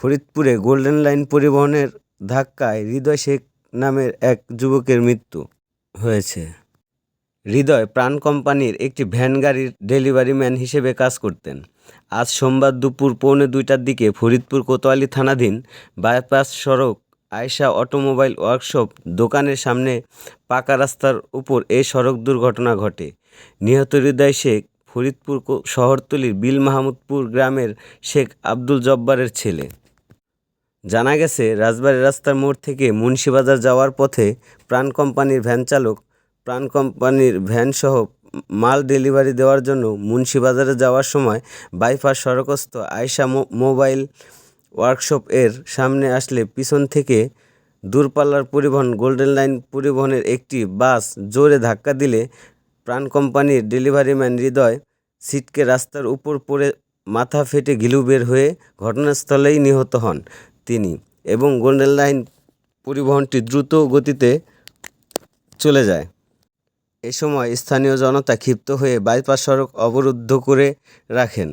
ফরিদপুরে golden line পরিবহনের ধাক্কায় হৃদয় শেখ নামের এক যুবকের মৃত্যু হয়েছে। হৃদয় প্রাণ কোম্পানির একটি ভ্যান গাড়ির ডেলিভারি ম্যান হিসেবে কাজ করতেন। আজ সোমবার দুপুর পৌনে দুইটার দিকে ফরিদপুর কোতোয়ালি থানাধীন বাইপাস সড়ক আয়শা অটোমোবাইল ওয়ার্কশপ দোকানের সামনে পাকা রাস্তার উপর এই সড়ক দুর্ঘটনা ঘটে। নিহত হৃদয় শেখ ফরিদপুর শহরতলির বিল মাহমুদপুর গ্রামের শেখ আব্দুল জব্বারের ছেলে। জানা গেছে রাজবাড়ী রাস্তার মোড় থেকে মুন্সিবাজার যাওয়ার পথে প্রাণ কোম্পানির ভ্যান চালক, প্রাণ কোম্পানির ভ্যানসহ মাল ডেলিভারি দেওয়ার জন্য মুন্সিবাজারে যাওয়ার সময় বাইপাস সড়কস্থ আয়শা মো- মোবাইল ওয়ার্কশপ এর সামনে আসলে পিছন থেকে দূরপাল্লার পরিবহন, গোল্ডেন লাইন পরিবহনের একটি বাস জোরে ধাক্কা দিলে প্রাণ কোম্পানির ডেলিভারি ম্যান হৃদয় সিটকে রাস্তার উপর পড়ে মাথা ফেটে গিলু বের হয়ে ঘটনাস্থলেই নিহত হন। তিনি এবং গোল্ডেন লাইন পরিবহনটি দ্রুত গতিতে চলে যায়। এ সময় স্থানীয় জনতা ক্ষিপ্ত হয়ে বাইপাস সড়ক অবরুদ্ধ করে রাখেন।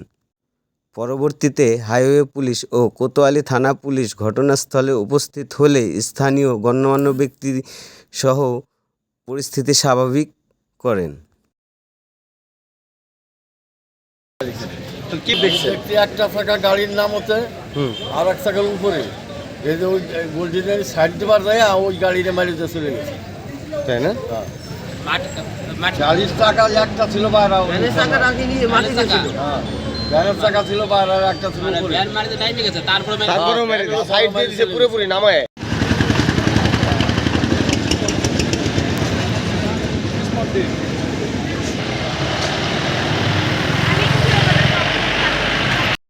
পরবর্তীতে হাইওয়ে পুলিশ ও কোতোয়ালি থানা পুলিশ ঘটনাস্থলে উপস্থিত হলে স্থানীয় গণ্যমান্য ব্যক্তি সহ পরিস্থিতি স্বাভাবিক করেন। একটি চাকা গাড়ির নাম হচ্ছে হুম আর এক চাকার উপরে। এই যে ওই সাইড দেবার যায় ওই গাড়িটা মারিতে চলে গেছে। তাই না? চালিশ টাকা একটা ছিল বাইরে হ্যাঁ। ভ্যানের চাকা ছিল বাইরে একটা ছিল তারপরেও মেরে সাইড দিয়ে দিছে পুরোপুরি নামায়।